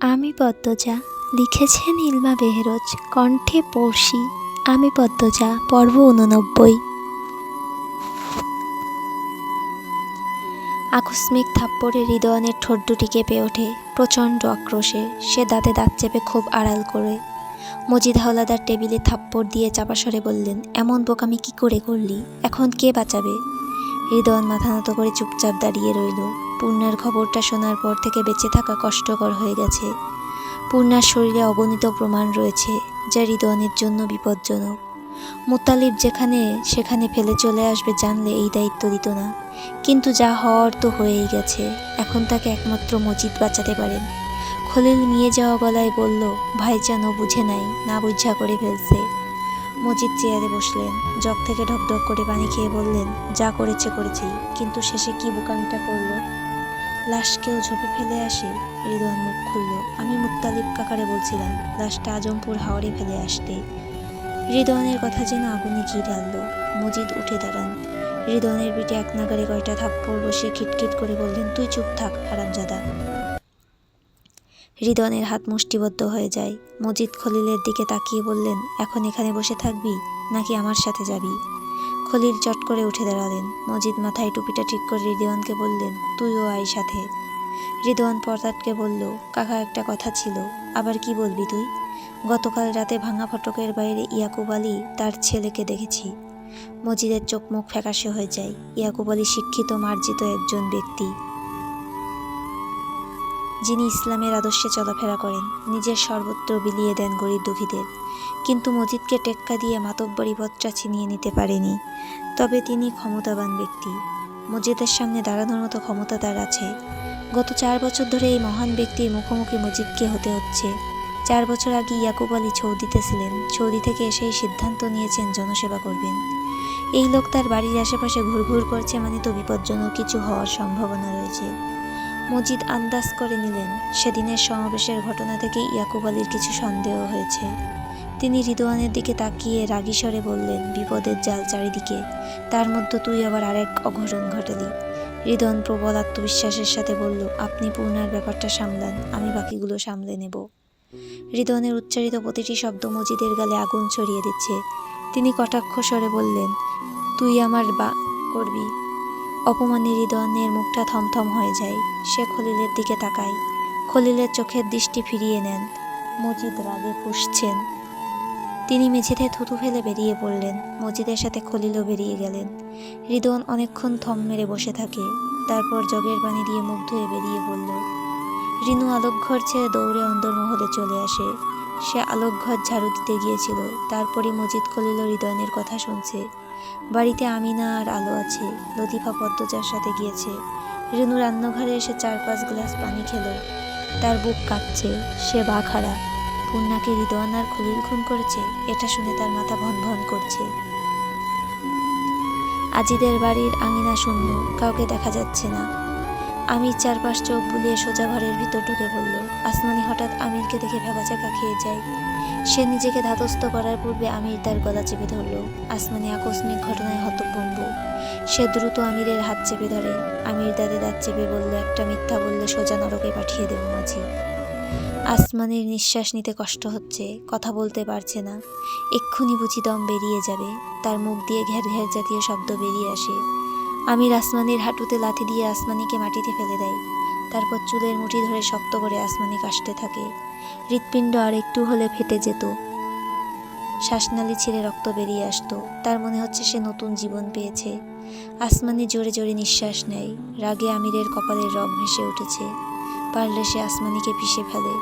আমি পদ্মজা লিখেছেন ইলমা বেহরোজ, কণ্ঠে পড়শি। আমি পদ্মজা, পর্ব উননব্বই আকস্মিক থাপ্পড়ে হৃদয়নের ঠোঁট দুটি কেঁপে ওঠে, প্রচণ্ড আক্রোশে। সে দাঁতে দাঁত চেপে খুব আড়াল করে। মজিদ হাওলাদার টেবিলে থাপ্পড় দিয়ে চাপা স্বরে বললেন, এমন বোকামি কি করে করলি? এখন কে বাঁচাবে? হৃদয়ন মাথা নত করে চুপচাপ দাঁড়িয়ে রইল। পূর্ণার খবরটা শোনার পর থেকে বেঁচে থাকা কষ্টকর হয়ে গেছে। পূর্ণার শরীরে অগণিত প্রমাণ রয়েছে, যা হৃদয়নের জন্য বিপজ্জনক। মুতালিব যেখানে, সেখানে ফেলে চলে আসবে জানলে এই দায়িত্ব দিত না। কিন্তু যা হওয়ার তো হয়েই গেছে, এখন তাকে একমাত্র মজিদ বাঁচাতে পারেন। খলিল নিয়ে যাওয়া গলায় বলল ভাইজান ও বুঝে নাই, না বুঝা করে ফেলছে। মজিদ চেয়ারে বসলেন, জগ থেকে ঢকঢক করে পানি খেয়ে বললেন, যা করেছে করেছি, কিন্তু শেষে কি বোকামিটা করল? লাশকেও ঝোপে ফেলে আসে হৃদয় মুখ খুলল। আমি মুত্তালিব কাকারে বলছিলাম, লাশটা আজমপুর হাওড়ে ফেলে আসতে। হৃদয়নের কথা যেন আগুনে ঘি ঢাললো। মজিদ উঠে দাঁড়ান। হৃদয়নের পিঠে এক নাগারে কয়টা থাপ্পড় বসে খিটখিট করে বললেন, তুই চুপ থাক, হারামজাদা। হৃদয়নের হাত মুষ্টিবদ্ধ হয়ে যায়। মজিদ খলিলের দিকে তাকিয়ে বললেন, এখন এখানে বসে থাকবি নাকি আমার সাথে যাবি? খলিল চট করে উঠে দাঁড়ালেন। মজিদ মাথায় টুপিটা ঠিক করে রিদওয়ানকে বললেন, তুইও আয় সাথে। রিদওয়ান পর্দাটকে বলল, কাকা, একটা কথা ছিল, আবার কি বলবি তুই? গতকাল রাতে ভাঙা ফটকের বাইরে ইয়াকুব আলী তার ছেলেকে দেখেছি। মজিদের চোখ মুখ ফ্যাকাশে হয়ে যায়। ইয়াকুব আলী শিক্ষিত, মার্জিত একজন ব্যক্তি। যিনি ইসলামের আদর্শে চলাফেরা করেন, নিজের সর্বত্র বিলিয়ে দেন গরিব দুঃখীদের। কিন্তু মজিদকে টেক্কা দিয়ে মাতব্বরি পথটা ছিনিয়ে নিতে পারেনি। তবে তিনি ক্ষমতাবান ব্যক্তি। মসজিদের সামনে দাঁড়ানোর মতো ক্ষমতা তার আছে। গত চার বছর ধরে এই মহান ব্যক্তির মুখোমুখি মজিদকে হতে হচ্ছে। চার বছর আগে ইয়াকুব আলী সৌদিতে ছিলেন। সৌদি থেকে এসেই সিদ্ধান্ত নিয়েছেন জনসেবা করবেন। এই লোক তার বাড়ির আশেপাশে ঘুরঘুর করছে মানে তো বিপজ্জনক কিছু হওয়ার সম্ভাবনা রয়েছে। মজিদ আন্দাজ করে নিলেন, সেদিনের সমাবেশের ঘটনা থেকে ইয়াকুব আলীর কিছু সন্দেহ হয়েছে। তিনি রিদওয়ানের দিকে তাকিয়ে রাগী স্বরে বললেন, বিপদের জাল চারিদিকে, তার মধ্যে তুই আবার আরেক অঘটন ঘটালি। হৃদন প্রবল আত্মবিশ্বাসের সাথে বলল, আপনি পূর্ণার ব্যাপারটা সামলান, আমি বাকিগুলো সামলে নেব। হৃদনের উচ্চারিত প্রতিটি শব্দ মজিদের গালে আগুন ছড়িয়ে দিচ্ছে। তিনি কটাক্ষ স্বরে বললেন, তুই আমার বা, করবি। অপমানে হৃদনের মুখটা থমথম হয়ে যায়। সে খলিলের দিকে তাকায়। খলিলের চোখের দৃষ্টি ফিরিয়ে নেন। মজিদ রাগে ফুসছেন তিনি মেঝেতে থুতু ফেলে বেরিয়ে পড়লেন। মজিদের সাথে খলিলও বেরিয়ে গেলেন। হৃদন অনেকক্ষণ থম মেরে বসে থাকে। তারপর জগের পানি দিয়ে মুখ ধুয়ে বেরিয়ে পড়ল। রিনু আলোকঘর ছেড়ে দৌড়ে অন্দরমহলে চলে আসে। সে আলোকঘর ঝাড়ু দিতে গিয়েছিল। তারপরে মজিদ খলিল হৃদয়নের কথা শুনছে। বাড়িতে আমিনা আর আলো আছে, লতিফা পদ্মচার সাথে গিয়েছে। রেনু রান্নাঘরে এসে চার পাঁচ গ্লাস পানি খেলো। তার বুক কাঁপছে, সে বা খাড়া। পূর্ণাকে হৃদয়ন আর খলিল খুন করেছে, এটা শুনে তার মাথা ভন ভন করছে। আজিদের বাড়ির আঙিনা শূন্য, কাউকে দেখা যাচ্ছে না। আমির চারপাশ চোখ বুলিয়ে সোজা ঘরের ভিতর ঢুকে পড়ল। আসমানি হঠাৎ আমিরকে দেখে ভেবাচাকা খেয়ে যায়। সে নিজেকে ধাতস্থ করার পূর্বে আমির তার গলা চেপে ধরল। আসমানি আকস্মিক ঘটনায় হতভম্ব। সে দ্রুত আমিরের হাত চেপে ধরে। আমির দাঁতে দাঁত চেপে বলল, একটা মিথ্যা বললে সোজা নরকে পাঠিয়ে দেব মাঝি। আসমানির নিঃশ্বাস নিতে কষ্ট হচ্ছে, কথা বলতে পারছে না। এক্ষুনি বুঝি দম বেরিয়ে যাবে। তার মুখ দিয়ে ঘ্যার ঘ্যার জাতীয় শব্দ বেরিয়ে আসে। আমির আসমানির হাঁটুতে লাথি দিয়ে আসমানিকে মাটিতে ফেলে দেয়। তারপর চুলের মুঠি ধরে শক্ত করে আসমানি কাশতে থাকে। হৃৎপিণ্ড আর একটু হলে ফেটে যেত। শ্বাসনালী ছিঁড়ে রক্ত বেরিয়ে আসতো। তার মনে হচ্ছে সে নতুন জীবন পেয়েছে। আসমানি জোরে জোরে নিঃশ্বাস নেয়। রাগে আমিরের কপালের রগ ভেসে উঠেছে। পারলে সে আসমানিকে পিষে ফেলে।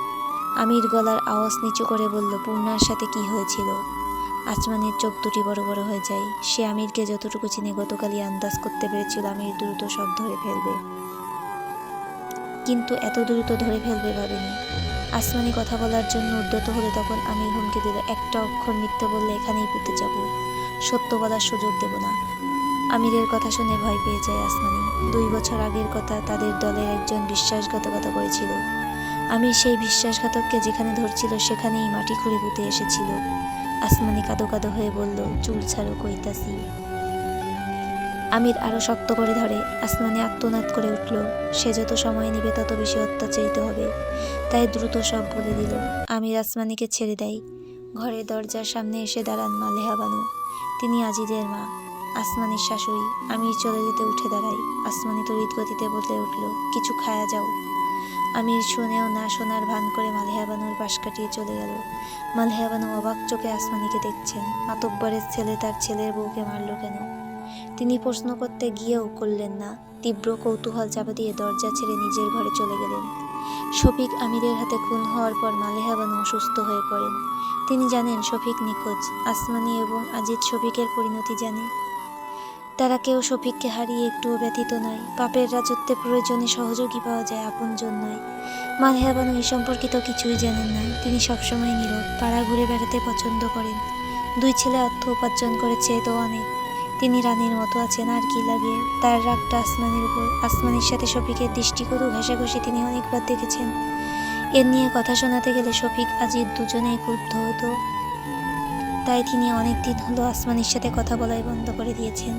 আমির গলার আওয়াজ নিচু করে বলল, পূর্ণার সাথে কি হয়েছিল? আসমানের চোখ দুটি বড় বড় হয়ে যায়। সে আমিরকে যতটুকু চিনে গতকালই আন্দাজ করতে পেরেছিল আমির দ্রুত সব ধরে ফেলবে। কিন্তু এত দ্রুত ধরে ফেলবে ভাবেনি। আসমানি কথা বলার জন্য উদ্যত হলে তখন আমি হুমকে দিল, একটা অক্ষর মিথ্যে বললে এখানেই পুঁতে যাব। সত্য বলার সুযোগ দেব না। আমিরের কথা শুনে ভয় পেয়ে যায় আসমানি। দুই বছর আগের কথা তাদের দলের একজন বিশ্বাসঘাতকতা করেছিল। আমি সেই বিশ্বাসঘাতককে যেখানে ধরছিল সেখানেই মাটি খুঁড়ে পুঁতে এসেছিল। আসমানি কাদো কাদো হয়ে বলল, চুল ছাড়ো কইতাসি আমির আরও শক্ত করে ধরে, আসমানে আত্মনাদ করে উঠল। সে যত সময় নেবে তত বেশি অত্যাচারিত হবে। তাই দ্রুত সব বলে দিল। আমির আসমানিকে ছেড়ে দেয়। ঘরের দরজার সামনে এসে দাঁড়ান মালেহা বানু। তিনি আজিদের মা। আসমানির শাশুড়ি। আমির চলে যেতে উঠে দাঁড়াই আসমানি তড়িৎ গতিতে বদলে উঠল। কিছু খায়া যাও। আমির শুনেও না শোনার ভান করে মালেহা বানুর পাশ কাটিয়ে চলে গেল। মালেহা বানু অবাক চোখে আসমানিকে দেখছেন। মাতব্বরের ছেলে তার ছেলের বউকে মারলো কেন? তিনি প্রশ্ন করতে গিয়েও করলেন না। তীব্র কৌতূহল চাপা দিয়ে দরজা ছেড়ে নিজের ঘরে চলে গেলেন। শফিক আমিরের হাতে খুন হওয়ার পর মালেহা বানু অসুস্থ হয়ে পড়েন। তিনি জানেন, শফিক নিখোঁজ। আসমানি এবং আজিদ শফিকের পরিণতি জানে। তারা কেউ শফিককে হারিয়ে একটুও ব্যথিত নয়। পাপের রাজত্বে প্রয়োজনে সহযোগী পাওয়া যায়, আপনজন নয়। মালেহা বানু এই সম্পর্কিত কিছুই জানেন না। তিনি সবসময় নীরব, পাড়া ঘুরে বেড়াতে পছন্দ করেন। দুই ছেলে অর্থ উপার্জন করেছে তো অনেক। তিনি রানীর মতো আছেন, আর কি লাগে? তার রাগটা আসমানের উপর, আসমানের সাথে শফিকের দৃষ্টিকটু ঘেঁষাঘষি তিনি অনেকবার দেখেছেন। এর নিয়ে কথা শোনাতে গেলে শফিক আজিদ দুজনেই ক্রুদ্ধ হতো। তাই তিনি অনেক দিন হলো আসমানির সাথে কথা বলাই বন্ধ করে দিয়েছেন।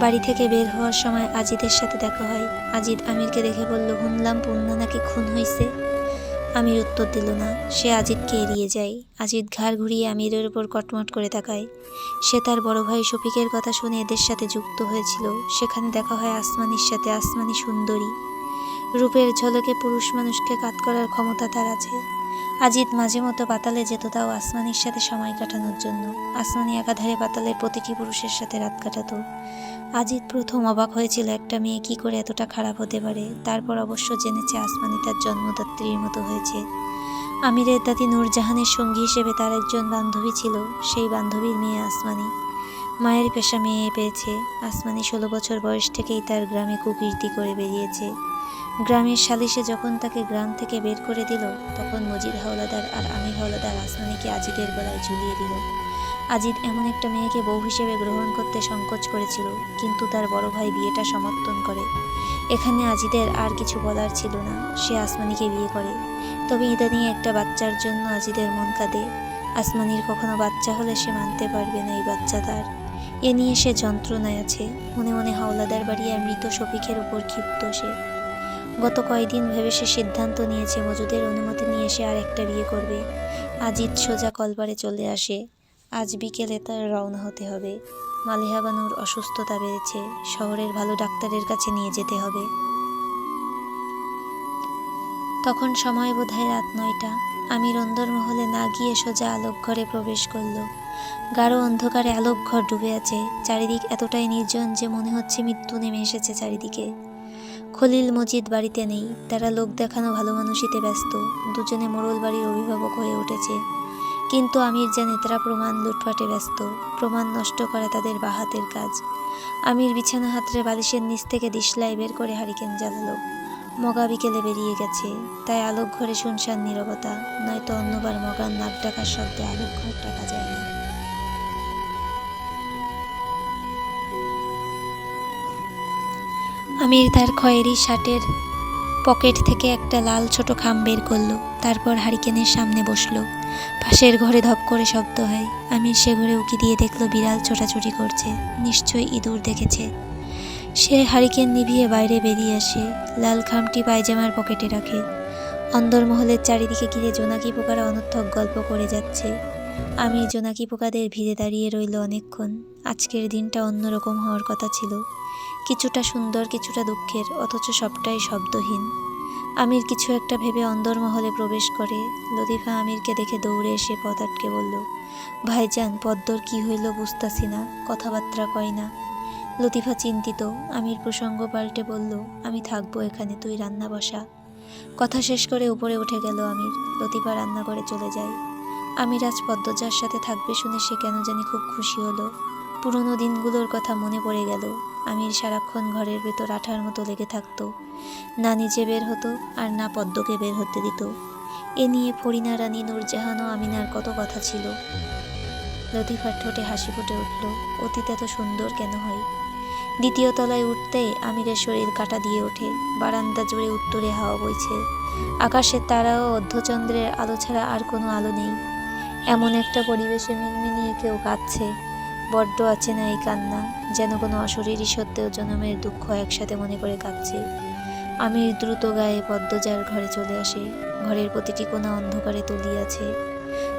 বাড়ি থেকে বের হওয়ার সময় আজিদের সাথে দেখা হয়। আজিদ আমিরকে দেখে বলল, শুনলাম পূর্ণা নাকি খুন হয়েছে আমির উত্তর দিল না। সে আজিদকে এড়িয়ে যায়। আজিদ ঘাড় ঘুরিয়ে আমিরের উপর কটমট করে তাকায়। সে তার বড় ভাই শফিকের কথা শুনে এদের সাথে যুক্ত হয়েছিল। সেখানে দেখা হয় আসমানির সাথে আসমানি সুন্দরী। রূপের ঝলকে পুরুষ মানুষকে কাত করার ক্ষমতা তার আছে। আজিদ মাঝে মতো পাতালে যেত তাও আসমানির সাথে সময় কাটানোর জন্য। আসমানি একাধারে পাতালের প্রতিটি পুরুষের সাথে রাত কাটাতো। আজিদ প্রথম অবাক হয়েছিল, একটা মেয়ে কি করে এতটা খারাপ হতে পারে? তারপর অবশ্য জেনেছে আসমানি তার জন্মদাত্রীর মতো হয়েছে। আমিরের দাদি নূরজাহানের সঙ্গী হিসেবে তার একজন বান্ধবী ছিল, সেই বান্ধবীর মেয়ে আসমানি। মায়ের পেশা মেয়ে পেয়েছে। আসমানি ষোলো বছর বয়স থেকেই তার গ্রামে কুকীর্তি করে বেরিয়েছে। গ্রামের সালিশে যখন তাকে গ্রাম থেকে বের করে দিল, তখন মজিদ হাওলাদার আর আমির হাওলাদার আসমানিকে আজিদের গলায় ঝুলিয়ে দিল। আজিদ এমন একটা মেয়েকে বউ হিসেবে গ্রহণ করতে সংকোচ করেছিল, কিন্তু তার বড় ভাই বিয়েটা সমর্থন করে। এখানে আজিদের আর কিছু বলার ছিল না, সে আসমানিকে বিয়ে করে। তবে ইদানিং একটা বাচ্চার জন্য আজিদের মন কাঁদে। আসমানির কখনো বাচ্চা হলে সে মানতে পারবে না এই বাচ্চা তার। এ নিয়ে সে যন্ত্রণায় আছে। মনে মনে হাওলাদার বাড়ি আর মৃত শফিকের উপর ক্ষিপ্ত সে। গত কয়েকদিন ভেবে সে সিদ্ধান্ত নিয়েছে, মজুদের অনুমতি নিয়ে সে আর একটা বিয়ে করবে। আজিদ সোজা কলবারে চলে আসে। আজ বিকেলে তার রওনা হতে হবে। মালিহা বানুর অসুস্থতা বেড়েছে। শহরের ভালো ডাক্তারের কাছে নিয়ে যেতে হবে। তখন সময় বোধহয় রাত নয়টা। আমির অন্দরমহলে না গিয়ে সোজা আলোক ঘরে প্রবেশ করল। গাঢ় অন্ধকারে আলোক ঘর ডুবে আছে। চারিদিক এতটাই নির্জন যে মনে হচ্ছে মৃত্যু নেমে এসেছে চারিদিকে। খলিল মজিদ বাড়িতে নেই। তারা লোক দেখানো ভালো মানুষিতে ব্যস্ত। দুজনে মোড়ল বাড়ির অভিভাবক হয়ে উঠেছে। কিন্তু আমির জানে তারা প্রমাণ লুটপাটে ব্যস্ত, প্রমাণ নষ্ট করা তাদের বাহাতের কাজ। আমির বিছানা হাতরে বালিশের নিচ থেকে দিশলাই বের করে হারিকেন জ্বালালো। মগা বিকেলে বেরিয়ে গেছে। তাই আলোক ঘরে শুনশান নীরবতা, নয়তো অন্যবার মগার নাক ডাকার শব্দে আলোক ঘর ডাকা যায় না। আমির তার খয়েরি শার্টের পকেট থেকে একটা লাল ছোট খাম বের করল, তারপর হারিকেনের সামনে বসল। পাশের ঘরে ধপ করে শব্দ হয়। আমির সে ঘরে উকি দিয়ে দেখল বিড়াল ছোটাছুটি করছে। নিশ্চয়ই ইঁদুর দেখেছে। সে হারিকেন নিভিয়ে বাইরে বেরিয়ে আসে। লাল খামটি পায়জামার পকেটে রাখে। অন্দরমহলের চারিদিকে ঘিরে জোনাকি পোকারা অনর্থক গল্প করে যাচ্ছে। আমি জোনাকি পোকাদের ভিড়ে দাঁড়িয়ে রইল অনেকক্ষণ। আজকের দিনটা অন্যরকম হওয়ার কথা ছিল। কিছুটা সুন্দর, কিছুটা দুঃখের, অথচ সবটাই শব্দহীন। আমির কিছু একটা ভেবে অন্দরমহলে প্রবেশ করে। লতিফা আমিরকে দেখে দৌড়ে এসে পথ আটকে বলল ভাইজান পদ্মর কি হইল বুঝতাছি না, কথাবার্তা কয় না। লতিফা চিন্তিত, আমির প্রসঙ্গ পাল্টে বলল, আমি থাকব এখানে, তুই রান্না বসা। কথা শেষ করে উপরে উঠে গেল আমির, লতিফা রান্না করে চলে যায়। আমির আজ পদ্মজার সাথে থাকবে শুনে সে কেন জানি খুব খুশি হলো। পুরনো দিনগুলোর কথা মনে পড়ে গেল। আমির সারাক্ষণ ঘরের ভেতর আঠার মতো লেগে থাকতো। না নিজে বের হতো আর না পদ্মকে বের হতে দিত। এ নিয়ে ফরিনা রানী নূরজাহান ও আমিনার কত কথা ছিল। লতিফার ঠোঁটে হাসি ফুটে উঠল, অতীত এত সুন্দর কেন হয়? দ্বিতীয় তলায় উঠতেই আমিরের শরীর কাটা দিয়ে ওঠে, বারান্দা জুড়ে উত্তরে হাওয়া বইছে। আকাশের তারা ও অর্ধচন্দ্রের আলো ছাড়া আর কোনো আলো নেই। এমন একটা পরিবেশে মিনমিনিয়ে কেউ কাঁদছে। বড্ড আছে না এই কান্না, যেন কোনো অশরীরই সত্ত্বেও জনমের দুঃখ একসাথে মনে করে কাঁদছে। আমি দ্রুত গায়ে পদ্মজার ঘরে চলে আসে, ঘরের প্রতিটি কোণা অন্ধকারে তলিয়াছে।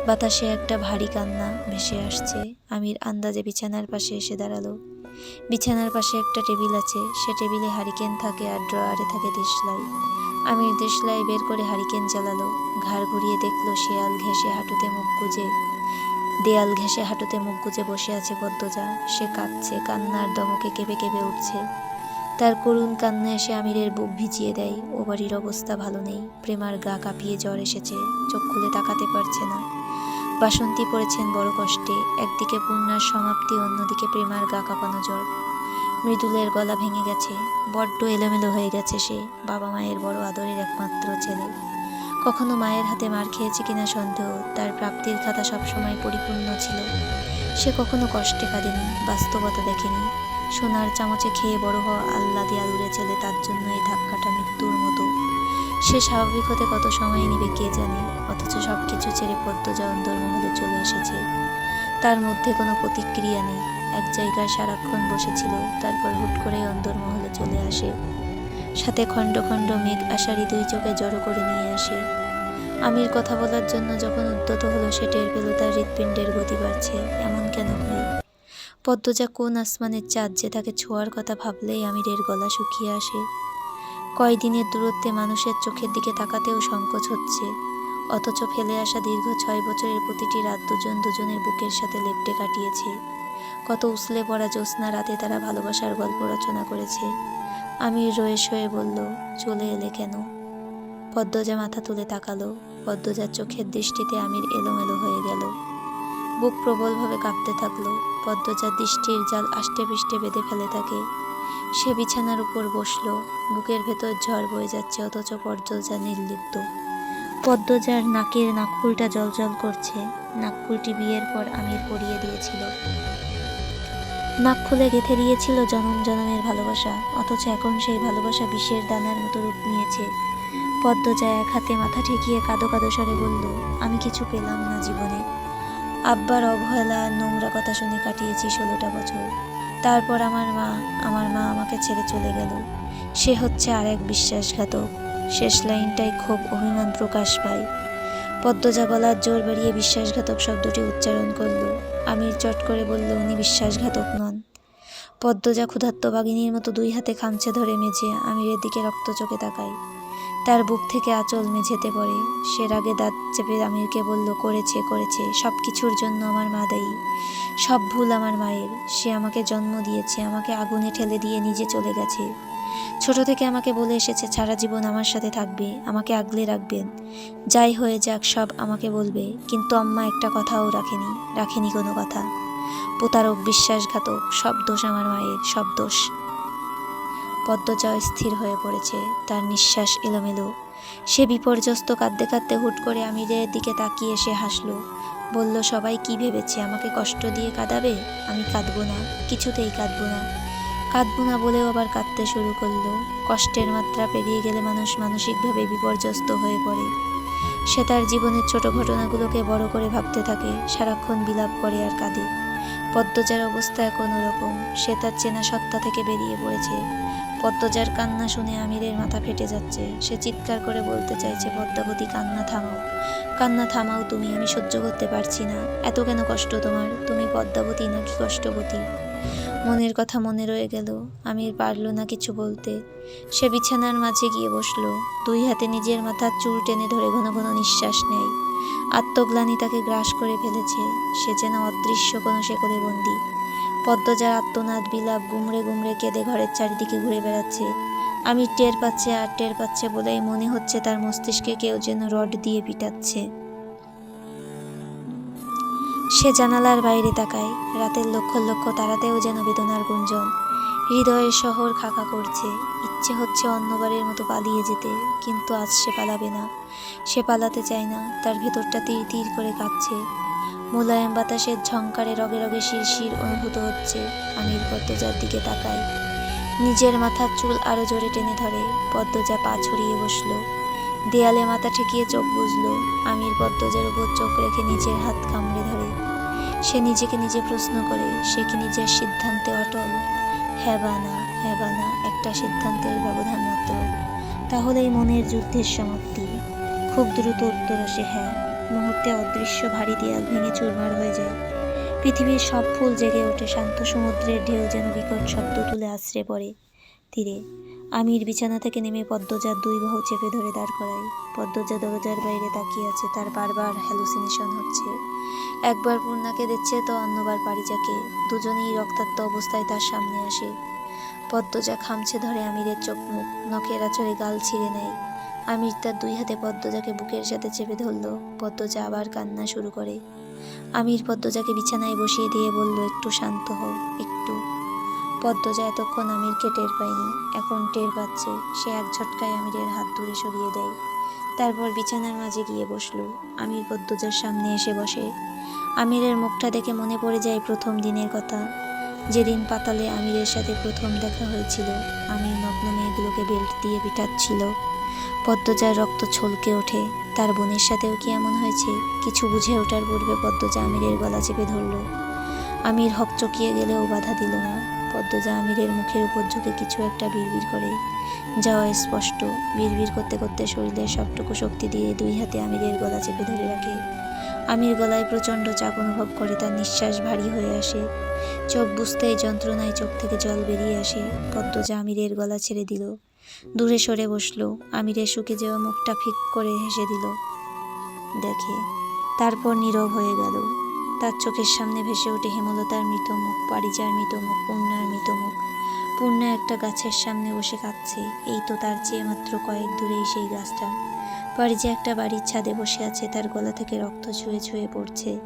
বাতাসে একটা ভারী কান্না ভেসে আসছে, আমির আন্দাজে বিছানার পাশে এসে দাঁড়াল। বিছানার পাশে একটা টেবিল আছে, সে টেবিলে হারিকেন থাকে আর ড্রয়ারে থাকে দেশলাই। আমির দেশলাই বের করে হারিকেন জ্বালালো, ঘাড় ঘুরিয়ে দেখল শেয়াল ঘেঁষে হাঁটুতে মুখ গুজে। দেয়াল ঘেঁষে হাঁটুতে মুখ গুজে বসে আছে পদ্মজা সে কাঁদছে, কান্নার দমকে কেঁপে কেঁপে উঠছে। তার করুণ কান্না এসে আমিরের বুক ভিজিয়ে দেয়। ও বাড়ির অবস্থা ভালো নেই। প্রেমার গা কাঁপিয়ে জ্বর এসেছে। চোখ খুলে তাকাতে পারছে না। বাসন্তী পড়েছেন বড় কষ্টে। একদিকে পূর্ণার সমাপ্তি, অন্যদিকে প্রেমার গা কাঁপানো জ্বর। মৃদুলের গলা ভেঙে গেছে। বড্ড এলোমেলো হয়ে গেছে সে। বাবা মায়ের বড় আদরের একমাত্র ছেলে। কখনো মায়ের হাতে মার খেয়েছে কিনা সন্দেহ, তার প্রাপ্তির খাতা সবসময় পরিপূর্ণ ছিল। সে কখনো কষ্টে কাঁদেনি, বাস্তবতা দেখেনি। সোনার চামচে খেয়ে বড় হওয়া আল্লা দিয়ালুরে ছেলে তার জন্য এই ধাক্কাটা মৃত্যুর মতো। সে স্বাভাবিক হতে কত সময় নিবে কে জানে, অথচ সব কিছু ছেড়ে পদ্মজা অন্দরমহলে চলে এসেছে। তার মধ্যে কোনো প্রতিক্রিয়া নেই, এক জায়গায় সারাক্ষণ বসেছিল, তারপর হুট করেই অন্দরমহলে চলে আসে। সাথে খণ্ড খণ্ড মেঘ আষাঢ়ি দুই চোখে জড়ো করে নিয়ে আসে। আমির কথা বলার জন্য যখন উদ্যত হলো, সে টের পেল তার হৃৎপিণ্ডের গতি বাড়ছে। এমন কেন হয় পদ্মজা কোন আসমানের চাঁদ যে তাকে ছোঁয়ার কথা ভাবলেই আমিরের গলা শুকিয়ে আসে। কয়দিনের দূরত্বে মানুষের চোখের দিকে তাকাতেও সংকোচ হচ্ছে। অথচ ফেলে আসা দীর্ঘ ছয় বছরের প্রতিটি রাত দুজন দুজনের বুকের সাথে লেপটে কাটিয়েছে। কত উসলে পড়া জ্যোৎস্না রাতে তারা ভালোবাসার গল্প রচনা করেছে। আমি রয়ে শয়ে বলল, চলে এলে কেন? পদ্মজা মাথা তুলে তাকালো। পদ্মজার চোখের দৃষ্টিতে আমির এলোমেলো হয়ে গেল। বুক প্রবলভাবে কাঁপতে থাকল। পদ্মজার দৃষ্টির জাল আষ্টে পৃষ্ঠে বেঁধে ফেলে তাকে। সে বিছানার উপর বসল। বুকের ভেতর ঝড় বয়ে যাচ্ছে, অথচ পদ্মজা নির্লিপ্ত। পদ্মজার নাকের নাকফুলটা জলজল করছে। নাকফুলটি বিয়ের পর আমির পরিয়ে দিয়েছিল। নাকফুলে গেঁথে দিয়েছিল জনম জনমের ভালোবাসা, অথচ এখন সেই ভালোবাসা বিষের দানার মতো রূপ নিয়েছে। পদ্মজা এক হাতে মাথা ঠেকিয়ে কাদো কাদো স্বরে বলল, আমি কিছু পেলাম না জীবনে। আব্বার অবহেলা নোংরা কথা শুনে কাটিয়েছি ষোলোটা বছর। তারপর আমার মা আমার মা আমাকে ছেড়ে চলে গেল। সে হচ্ছে আর এক বিশ্বাসঘাতক। শেষ লাইনটাই খুব অভিমান প্রকাশ পায়। পদ্মজা গলার জোর বাড়িয়ে বিশ্বাসঘাতক শব্দটি উচ্চারণ করল। আমির চট করে বলল, উনি বিশ্বাসঘাতক নন। পদ্মজা ক্ষুধার্ত বাগিনীর মতো দুই হাতে খামছে ধরে মেঝে আমিরের দিকে রক্ত চোখে তাকাই তার বুক থেকে আঁচল মেঝেতে পড়ে। সে রাগে দাঁত চেপে আমিরকে বলল, করেছে করেছে সব কিছুর জন্য আমার মা দায়ী। সব ভুল আমার মায়ের। সে আমাকে জন্ম দিয়েছে, আমাকে আগুনে ঠেলে দিয়ে নিজে চলে গেছে। ছোট থেকে আমাকে বলে এসেছে, সারা জীবন আমার সাথে থাকবে, আমাকে আগলে রাখবেন। যাই হয়ে যাক, সব আমাকে বলবে। কিন্তু আম্মা একটা কথাও রাখেনি রাখেনি কোনো কথা। প্রতারক, বিশ্বাসঘাতক, সব দোষ আমার মায়ের, সব দোষ। পদ্মজয় স্থির হয়ে পড়েছে, তার নিঃশ্বাস এলোমেলো। সে বিপর্যস্ত কাঁদতে কাঁদতে হুট করে আমিরের দিকে তাকিয়ে সে হাসলো। বলল, সবাই কি ভেবেছে? আমাকে কষ্ট দিয়ে কাঁদাবে? আমি কাঁদবো না, কিছুতেই কাঁদবো না। কাঁদবো না বলেও আবার কাঁদতে শুরু করল। কষ্টের মাত্রা পেরিয়ে গেলে মানুষ মানসিকভাবে বিপর্যস্ত হয়ে পড়ে। সে তার জীবনের ছোট ঘটনাগুলোকে বড় করে ভাবতে থাকে, সারাক্ষণ বিলাপ করে আর কাঁদে। পদ্মজার অবস্থা এখন ওরকম সে তার চেনা সত্তা থেকে বেরিয়ে পড়েছে। পদ্মজার কান্না শুনে আমিরের মাথা ফেটে যাচ্ছে। সে চিৎকার করে বলতে চাইছে, পদ্মাবতী, কান্না থামাও। কান্না থামাও তুমি, আমি সহ্য করতে পারছি না। এত কেন কষ্ট তোমার? তুমি পদ্মাবতী নাকি কষ্টবতী? মনের কথা মনে রয়ে গেল। আমির পারল না কিছু বলতে। সে বিছানার মাঝে গিয়ে বসল। দুই হাতে নিজের মাথার চুল টেনে ধরে ঘন ঘন নিঃশ্বাস নেয়। আত্মগ্লানি তাকে গ্রাস করে ফেলেছে, সে যেন অদৃশ্য কোনো শেকলে বন্দি। পদ্মজার আত্মনাদ বিলাপ গুমড়ে গুমড়ে কেঁদে ঘরের চারিদিকে ঘুরে বেড়াচ্ছে। আমি টের পাচ্ছে আর টের পাচ্ছে বলেই মনে হচ্ছে তার মস্তিষ্কে কেউ যেন রড দিয়ে পিটাচ্ছে। সে জানালার বাইরে তাকায়, রাতের লক্ষ লক্ষ তারাতেও যেন বেদনার গুঞ্জন। হৃদয়ের শহর খাকা করছে। ইচ্ছে হচ্ছে অন্যবারের মতো পালিয়ে যেতে, কিন্তু আজ সে পালাবে না। সে পালাতে চায় না, তার ভেতরটা তীর তীর করে কাঁপছে। মোলায়েম বাতাসের ঝংকারে রগে রগে শিরশির অনুভূত হচ্ছে আমির পদ্মজার দিকে তাকায়। নিজের মাথার চুল আরও জোরে টেনে ধরে, পদ্মজা পা ছড়িয়ে বসল। দেয়ালে মাথা ঠেকিয়ে চোখ বুঝলো আমির পদ্মজার উপর চোখ রেখে নিজের হাত কামড়ে ধরে। সে নিজেকে নিজে প্রশ্ন করে, সে কি নিজের সিদ্ধান্তে অটল? হ্যাঁ বা না। হ্যাঁ বা না একটা সিদ্ধান্তের ব্যবধান মাত্র। তাহলেই মনের যুদ্ধের সমাপ্তি। খুব দ্রুত উত্তর আসে হ্যাঁ। মুহূর্তে অদৃশ্য ভারী দেয়াল ভেঙে চুরমার হয়ে যায়। পৃথিবীর সব ফুল জেগে ওঠে, শান্ত সমুদ্রের ঢেউ যেন বিকট শব্দ তুলে আছড়ে পড়ে। তীরে, আমির বিছানা থেকে নেমে পদ্মজার দুই বাহু চেপে ধরে দাঁড় করাই পদ্মজা দরজার বাইরে তাকিয়ে আছে, তার বারবার হ্যালুসিনেশন হচ্ছে। একবার পূর্ণাকে দিচ্ছে তো অন্যবার পারিজাকে। দুজনেই রক্তাক্ত অবস্থায় তার সামনে আসে। পদ্মজা খামছে ধরে আমিরের চোখ মুখ, নখের আচরে গাল ছিঁড়ে নেয়। আমির তার দুই হাতে পদ্মজাকে বুকের সাথে চেপে ধরল। পদ্মজা আবার কান্না শুরু করে। আমির পদ্মজাকে বিছানায় বসিয়ে দিয়ে বলল, একটু শান্ত হও, একটু। পদ্মজা এতক্ষণ আমিরকে টের পায়নি। এখন টের পাচ্ছে, সে এক ঝটকায় আমিরের হাত দূরে সরিয়ে দেয়। তারপর বিছানার মাঝে গিয়ে বসল। আমির পদ্মজার সামনে এসে বসে। আমিরের মুখটা দেখে মনে পড়ে যায় প্রথম দিনের কথা। যেদিন পাতালে আমিরের সাথে প্রথম দেখা হয়েছিল আমির নগ্ন মেয়েগুলোকে বেল্ট দিয়ে পিটাচ্ছিল। পদ্মজার রক্ত ছলকে ওঠে, তার বোনের সাথেও কি এমন হয়েছে, কিছু বুঝে ওঠার পূর্বে পদ্মজা আমিরের গলা চেপে ধরল। আমির হকচকিয়ে গেলেও বাধা দিল না। পদ্মজা আমিরের মুখের উপর ঝুঁকে কিছু একটা বিড়বিড় করে। যাওয়া স্পষ্ট, বিড়বিড় করতে করতে শরীরের সবটুকু শক্তি দিয়ে দুই হাতে আমিরের গলা চেপে ধরে রাখে। আমির গলায় প্রচণ্ড চাপ অনুভব করে, তার নিঃশ্বাস ভারী হয়ে আসে। চোখ বুঝতেই যন্ত্রণায় চোখ থেকে জল বেরিয়ে আসে। পদ্মজা আমিরের গলা ছেড়ে দিল। দূরে সরে বসল। আমিরের শুকে যাওয়া মুখটা ফিক করে হেসে দিল। দেখে, তারপর নীরব হয়ে গেল। তার চোখের সামনে ভেসে ওঠে হেমলতার মৃত মুখ, পারিজার মৃত মুখ পূর্ণার মৃত মুখ। পূর্ণা একটা গাছের সামনে বসে কাঁদছে। এই তো তার চেয়ে মাত্র কয়েক দূরেই সেই গাছটা। পারিজা একটা বাড়ির ছাদে বসে আছে, তার গলা থেকে রক্ত ছুঁয়ে ছুঁয়ে পড়ছে।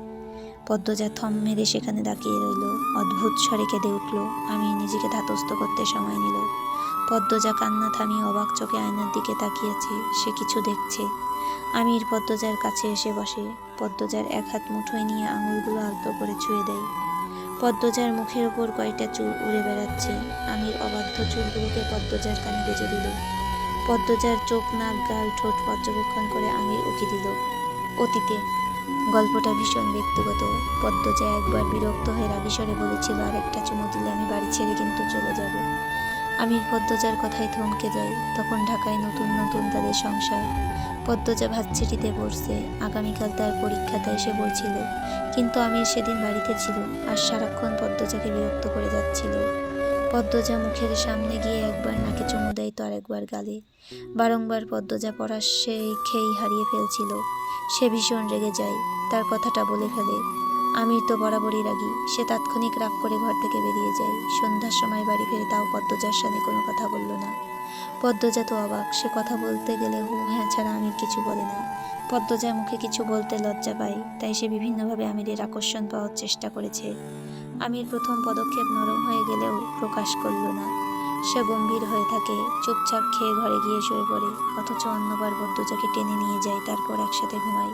পদ্মজা থম মেরে সেখানে দাঁড়িয়ে রইল। অদ্ভুত স্বরে কেঁদে উঠল। আমি নিজেকে ধাতস্থ করতে সময় নিল। পদ্মজা কান্না থামিয়ে অবাক চোখে আয়নার দিকে তাকিয়েছে। সে কিছু দেখছে। আমির পদ্মজার কাছে এসে বসে। পদ্মজার এক হাত মুঠোয় নিয়ে আঙুলগুলো আলতো করে ছুঁয়ে দেয়। পদ্মজার মুখের ওপর কয়েকটা চুল উড়ে বেড়াচ্ছে। আমির অবাধ্য চুলগুলোকে পদ্মজার কানে বেজে দিল। পদ্মজার চোখ, নাক, গাল, ঠোঁট পর্যবেক্ষণ করে আমির উকি দিল। অতীতে গল্পটা ভীষণ ব্যক্তিগত। পদ্মজা একবার বিরক্ত হয়ে রাগিস্বরে বলেছিল আর একটা চুমু দিলে আমি বাড়ি ছেড়ে কিন্তু চলে যাব। আমির পদ্মজার কথায় থমকে যায়। তখন ঢাকায় নতুন নতুন তাদের সংসার। পদ্মজা ভাতছিটিতে পড়ছে। আগামীকাল তার পরীক্ষা তাই সে বলছিল, কিন্তু আমির সেদিন বাড়িতে ছিল আর সারাক্ষণ পদ্মজাকে বিরক্ত করে যাচ্ছিল। পদ্মজা মুখের সামনে গিয়ে একবার নাকে চুমু দেয় তো আরেকবার গালে। বারংবার পদ্মজা পড়া সে খেই হারিয়ে ফেলছিল। সে ভীষণ রেগে যায়, তার কথাটা বলে ফেলে। আমির তো বরাবরই রাগি, সে তাৎক্ষণিক রাগ করে ঘর থেকে বেরিয়ে যায়। সন্ধ্যার সময় বাড়ি ফিরে তাও পদ্মজার সামনে কোনো কথা বলল না। পদ্মজা তো অবাক, সে কথা বলতে গেলে হু হ্যাঁ ছাড়া আমির কিছু বলে না। পদ্মজার মুখে কিছু বলতে লজ্জা পায়, তাই সে বিভিন্নভাবে আমিরের আকর্ষণ পাওয়ার চেষ্টা করেছে। আমির প্রথম পদক্ষেপ নরম হয়ে গেলেও প্রকাশ করল না। সে গম্ভীর হয়ে থাকে, চুপচাপ খেয়ে ঘরে গিয়ে শুয়ে পড়ে, অথচ অন্যবার পদ্মজাকে টেনে নিয়ে যায়, তারপর একসাথে ঘুমায়।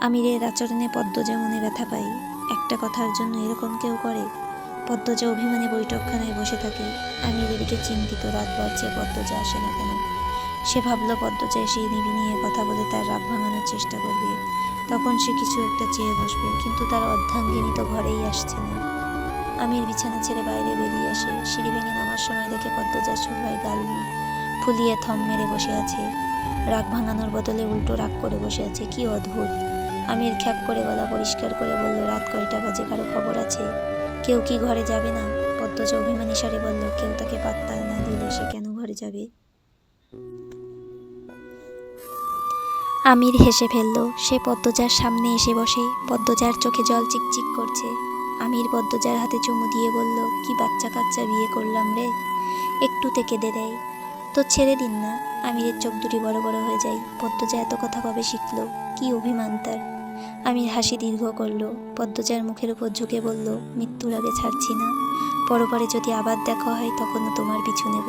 আমিরের আচরণে পদ্মজা মনে ব্যথা পাই একটা কথার জন্য এরকম কেউ করে? পদ্মজা অভিমানে বৈঠকখানায় বসে থাকে। আমির এদিকে চিন্তিত, রাত বাড়ছে, পদ্মজা আসে না কেন? সে ভাবল পদ্মজা এসে নিবি নিয়ে কথা বলে তার রাগ ভাঙানোর চেষ্টা করবে। তখন সে কিছু একটা চেয়ে বসবে, কিন্তু তার অর্ধাঙ্গিনী তো ঘরেই আসছে না। আমির বিছানা ছেড়ে বাইরে বেরিয়ে আসে। সিঁড়ি ভেঙে নামার সময় দেখে পদ্মজা সবাই গাল ফুলিয়ে থম মেরে বসে আছে। রাগ ভাঙানোর বদলে উল্টো রাগ করে বসে আছে। কি অদ্ভুত! আমির খ্যাপ করে গলা পরিষ্কার করে বলল, রাত কয়টা বাজে? কারও খবর আছে? কেউ কি ঘরে যাবে না? পদ্মজা অভিমানী সারি বলল, কেউ তাকে পাত্তা না দিলে সে কেন ঘরে যাবে? আমির হেসে ফেলল, সে পদ্মজার সামনে এসে বসে। পদ্মজার চোখে জল চিকচিক করছে। আমির পদ্মজার হাতে চুমু দিয়ে বলল, কি বাচ্চা কাচ্চা বিয়ে করলাম রে। একটু একটুতে কেঁদে দেয়। তো ছেড়ে দিন না, আমিরের চোখ দুটি বড় বড় হয়ে যায়। পদ্মজা এত কথা কবে শিখল? কি অভিমান তার? আমির হাসি দীর্ঘ করল। পদ্মজার মুখের উপর ঝুঁকে বলল, মৃত্যুর আগে ছাড়ছি না। পরপরে যদি আবার দেখা হয়, তখনও তোমার পিছু নেব।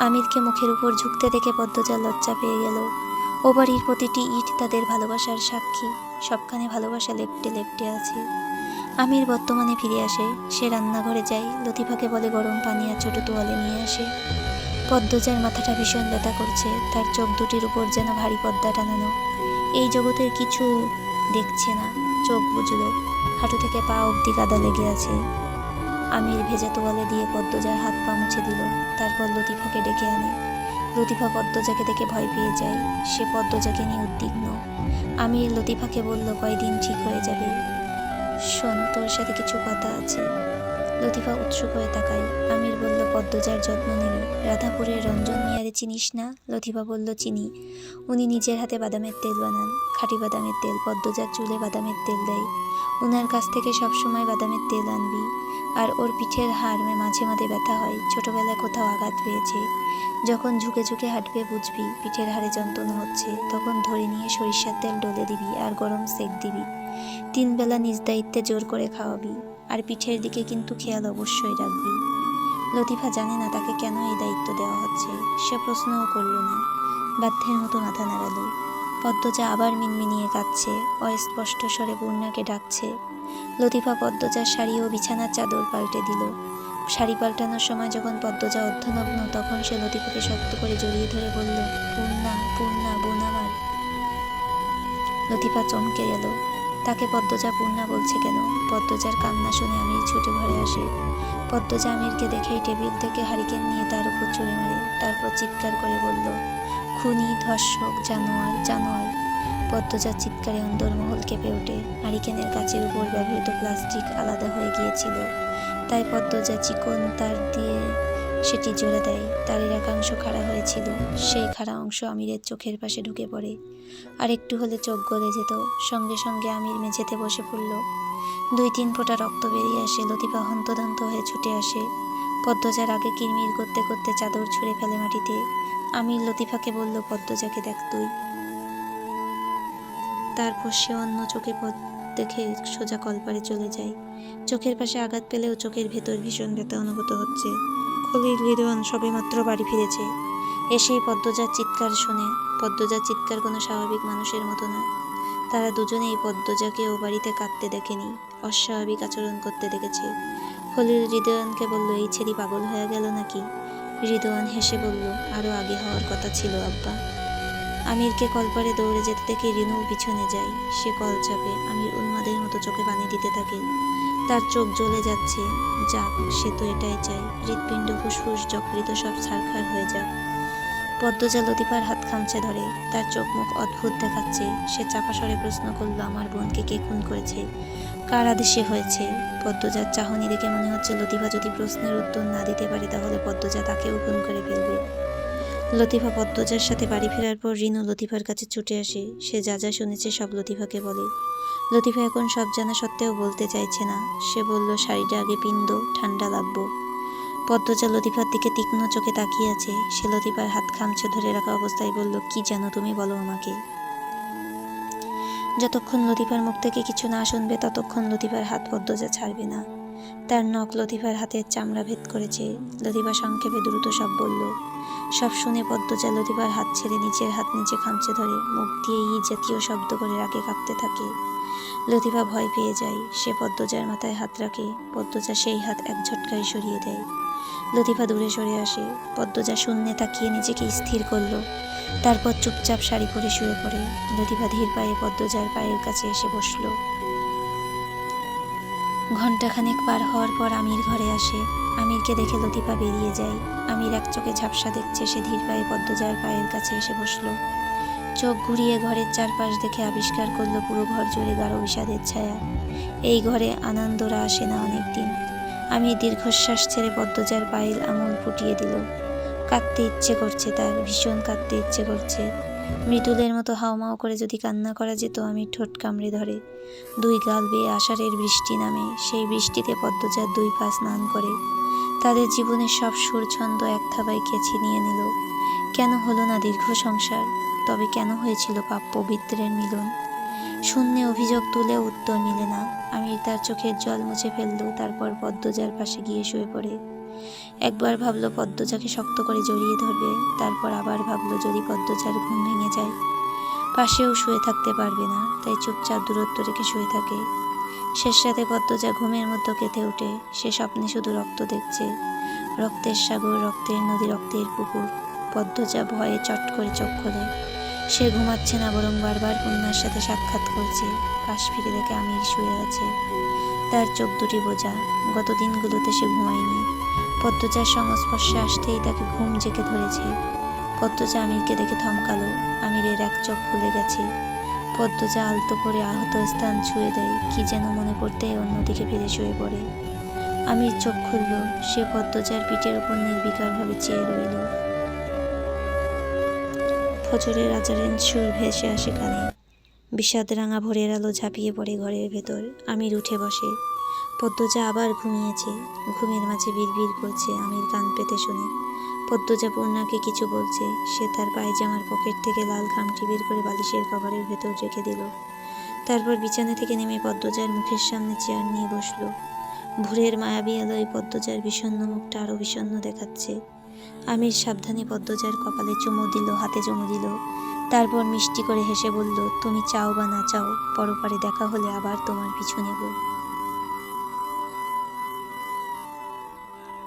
আমিরকে মুখের উপর ঝুঁকতে দেখে পদ্মজা লজ্জা পেয়ে গেল। ও বাড়ির প্রতিটি ইট তাদের ভালোবাসার সাক্ষী। সবখানে ভালোবাসা লেপটে লেপটে আছে। আমির বর্তমানে ফিরে আসে। সে রান্নাঘরে যায়। লতিফাকে বলে, গরম পানি আর ছোটো তোয়ালে নিয়ে আসে। পদ্মজার মাথাটা ভীষণ ব্যথা করছে। তার চোখ দুটির উপর যেন ভারী পর্দা টানানো। এই জগতের কিছু দেখছে না। চোখ বুঝল হাঁটু থেকে পা অবধি কাদা লেগে আছে। আমির ভেজা তোয়ালে দিয়ে পদ্মজার হাত পা মুছে দিল। তারপর লতিফাকে ডেকে আনে। লতিফা পদ্মজাকে দেখে ভয় পেয়ে যায়। সে পদ্মজাকে নিয়ে উদ্বিগ্ন। আমির লতিফাকে বলল, কয়দিন ঠিক হয়ে যাবে? শোন, তোর সাথে কিছু কথা আছে। লতিফা উৎসুক হয়ে তাকায়। আমির বলল, পদ্মজার যত্ন নেবে রাধাপুরের রঞ্জন মিয়ারে চিনিস না? লতিফা বলল, চিনি। উনি নিজের হাতে বাদামের তেল বানান। খাঁটি বাদামের তেল। পদ্মজার চুলে বাদামের তেল দেয়। ওনার কাছ থেকে সবসময় বাদামের তেল আনবি। আর ওর পিঠের হাড় মাঝে মাঝে ব্যথা হয়। ছোটবেলায় কোথাও আঘাত পেয়েছে। যখন ঝুঁকে ঝুঁকে হাঁটবে বুঝবি, পিঠের হাড়ে যন্ত্রণা হচ্ছে। তখন ধরে নিয়ে সরিষার তেল ডলে দিবি আর গরম সেক দিবি। তিন বেলা নিজ দায়িত্বে জোর করে খাওয়াবি। আর পিঠের দিকে কিন্তু খেয়াল অবশ্যই রাখবি। লতিফা জানে না তাকে কেন এই দায়িত্ব দেওয়া হচ্ছে। সে প্রশ্নও করল না। বাধ্যের মতো মাথা নাড়ালো। পদ্মজা আবার মিনমিনিয়ে কাঁদছে। অস্পষ্ট স্বরে পূর্ণাকে ডাকছে। লতিফা পদ্মজার শাড়ি ও বিছানার চাদর পাল্টে দিল। শাড়ি পাল্টানোর সময় যখন পদ্মজা অর্ধনগ্ন তখন সে লতিফাকে শক্ত করে জড়িয়ে ধরে বলল, পূর্ণা পূর্ণা, বোন আমার। লতিফা চমকে গেল। তাকে পদ্মজা পূর্ণা বলছে কেন? পদ্মজার কান্না শুনে আমির ছুটে ঘরে আসে। পদ্মজা আমিরকে দেখেই টেবিল থেকে হারিকেন নিয়ে তার উপর চড়ে মারে। তারপর চিৎকার করে বলল, খুনি, ধর্ষক, জানোয়ার জানোয়ার। পদ্মজার চিৎকারে অন্দরমহল কেঁপে ওঠে। হারিকেনের কাচের উপর ব্যবহৃত প্লাস্টিক আলাদা হয়ে গিয়েছিল। তাই পদ্মজা চিকন তার দিয়ে সেটি জোরে দেয়। তারের একাংশ খাড়া হয়েছিল। সেই খাড়া অংশ আমিরের চোখের পাশে ঢুকে পড়ে। আর একটু হলে চোখ গলে যেত। সঙ্গে সঙ্গে আমির মেঝেতে বসে পড়ল। দুই তিন ফোঁটা রক্ত বেরিয়ে আসে, লতিফা হন্তদন্ত হয়ে ছুটে আসে। পদ্মজার আগে কিরমির করতে করতে চাদর ছুঁড়ে ফেলে মাটিতে। আমির লতিফাকে বলল, পদ্মজাকে দেখ তুই। তারপর সে অন্য চোখে পথ দেখে সোজা কলপারে চলে যায়। চোখের পাশে আঘাত পেলেও চোখের ভেতর ভীষণ ব্যথা অনুভূত হচ্ছে। খলিল, রিদওয়ান সবেমাত্র বাড়ি ফিরেছে। এসেই পদ্মজার চিৎকার শুনে। পদ্মজার চিৎকার কোনো স্বাভাবিক মানুষের মতো না। তারা দুজনেই পদ্মজাকে ও বাড়িতে কাঁদতে দেখেনি। অস্বাভাবিক আচরণ করতে দেখেছে। খলিল হৃদয়ানকে বলল, এই ছেড়ি পাগল হয়ে গেল নাকি? হৃদয়ান হেসে বলল আরও আগে হওয়ার কথা ছিল, আব্বা। আমিরকে কল কলপারে দৌড়ে যেতে দেখে রিনুও পিছনে যায় সে কল চাপে, আমির উন্মাদের মতো চোখে পানি দিতে থাকে। তার চোখ জ্বলে যাচ্ছে। যাক, সে তো এটাই চায়। হৃৎপিণ্ড, ফুসফুস যকৃত সব ছারখার হয়ে যাক। পদ্মজা লতিফার হাত খামচে ধরে। তার চোখ মুখ অদ্ভুত দেখাচ্ছে। সে চাপা স্বরে প্রশ্ন করল, আমার বোনকে কে খুন করেছে? কার আদেশে হয়েছে? পদ্মজার চাহনি দেখে মনে হচ্ছে লতিফা যদি প্রশ্নের উত্তর না দিতে পারে, তাহলে পদ্মজা তাকেও খুন করে ফেলবে। লতিফা পদ্মজার সাথে বাড়ি ফেরার পর রিনু লতিফার কাছে ছুটে আসে। সে যা যা শুনেছে সব লতিফাকে বলে। লতিফা এখন সব জানা সত্ত্বেও বলতে চাইছে না। সে বলল, শাড়িটা আগে পিন্দ, ঠান্ডা লাগবো। পদ্মজা লতিফার দিকে তীক্ষ্ণ চোখে তাকিয়ে আছে। সে লতিফার হাত খামছে ধরে রাখা অবস্থায় বলল, কি জানো তুমি, বলো আমাকে। যতক্ষণ লতিফার মুখ থেকে কিছু না শুনবে, ততক্ষণ লতিফার হাত পদ্মজা ছাড়বে না। তার নখ লতিফার হাতের চামড়া ভেদ করেছে। লতিফা সংক্ষেপে দ্রুত সব বলল সব শুনে পদ্মজা লতিফার হাত ছেড়ে নিচের হাত নিচে খামচে ধরে, মুখ দিয়ে ই জাতীয় শব্দ করে রাগে কাঁপতে থাকে। লতিফা ভয় পেয়ে যায়, সে পদ্মজার মাথায় হাত রাখে, পদ্মজা সেই হাত এক ঝটকায় সরিয়ে দেয়। লতিফা দূরে সরে আসে, পদ্মজা শূন্যে তাকিয়ে নিজেকে স্থির করল। তারপর চুপচাপ শাড়ি পরে শুয়ে পড়ে, লতিফা ধীর পায়ে পদ্মজার পায়ের কাছে এসে বসল। ঘণ্টাখানেক পার হওয়ার পর আমির ঘরে আসে। আমিরকে দেখে লতিফা বেরিয়ে যায়। আমির এক চোখে ঝাপসা দেখছে সে ধীর পায়ে পদ্মজার পায়ের কাছে এসে বসল। চোখ ঘুরিয়ে ঘরের চারপাশ দেখে আবিষ্কার করল পুরো ঘর জুড়ে গাঢ় বিষাদের ছায়া। এই ঘরে আনন্দরা আসে না অনেকদিন। আমি দীর্ঘশ্বাস ছেড়ে পদ্মজার পায়ের আমল ফুটিয়ে দিল। কাঁদতে ইচ্ছে করছে তার, ভীষণ কাঁদতে ইচ্ছে করছে। মৃদুলের মতো হাওমাও করে যদি কান্না করা যেত আমি ঠোঁট কামড়ে ধরে। দুই গাল বেয়ে আষাঢ়ের বৃষ্টি নামে, সেই বৃষ্টিতে পদ্মজার দুই পা স্নান করে। তাদের জীবনের সব সুর ছন্দ এক থাবায় খেছি নিয়ে নিল। কেন হলো না দীর্ঘ সংসার? তবে কেন হয়েছিল পাপ পবিত্রের মিলন? শূন্যে অভিযোগ তুলে উত্তর মিলে না। আমি তার চোখের জল মুছে ফেলল, তারপর পদ্মজার পাশে গিয়ে শুয়ে পড়ে। একবার ভাবলো পদ্মজাকে শক্ত করে জড়িয়ে ধরবে, তারপর আবার ভাবলো যদি পদ্মজার ঘুম ভেঙে যায়। পাশেও শুয়ে থাকতে পারবে না, তাই চুপচাপ দূরত্ব রেখে শুয়ে থাকে। শেষ সাথে পদ্মজা ঘুমের মধ্যে কেঁথে ওঠে সে স্বপ্নে শুধু রক্ত দেখছে। রক্তের সাগর, রক্তের নদী, রক্তের পুকুর। পদ্মজা ভয়ে চট করে চোখ খোলে। সে ঘুমাচ্ছে না, বরং বারবার কন্যার সাথে সাক্ষাৎ করছে। পাশ ফিরে দেখে আমির শুয়ে আছে। তার চোখ দুটি বোঝা। গত দিনগুলোতে সে ঘুমায়নি। পদ্মজার সংস্পর্শে আসতেই তাকে ঘুম জেগে ধরেছে। পদ্মজা আমিরকে দেখে থমকালো। আমিরের এক চোখ খুলে গেছে। পদ্মজা আলতো করে আহত স্থান ছুঁয়ে দেয়, কি যেন মনে করতে অন্যদিকে ফিরে শুয়ে পড়ে। আমির চোখ খুলল, সে পদ্মজার পিঠের উপর নির্বিকারভাবে চেয়ে রইল। ফজরের আচারের সুর ভেসে আসে কানে। বিষাদ রাঙা ভরের আলো ঝাঁপিয়ে পড়ে ঘরের ভেতর। আমির উঠে বসে। পদ্মজা আবার ঘুমিয়েছে। ঘুমের মাঝে বিড়বিড় করছে আমির কান পেতে শুনে। পদ্মজা পূর্ণাকে কিছু বলছে, সে তার পায়জামার পকেট থেকে লাল খামটি বের করে বালিশের কভারের ভেতর রেখে দিল। তারপর বিছানা থেকে নেমে পদ্মজার মুখের সামনে চেয়ার নিয়ে বসল। ভোরের মায়াবী আলোয় পদ্মজার বিষণ্ণ মুখটা আরও বিষণ্ণ দেখাচ্ছে। আমির সাবধানে পদ্মজার কপালে চুমু দিল, হাতে চুমু দিল। তারপর মিষ্টি করে হেসে বলল, তুমি চাও বা না চাও, পরপারে দেখা হলে আবার তোমার পিছু নেব।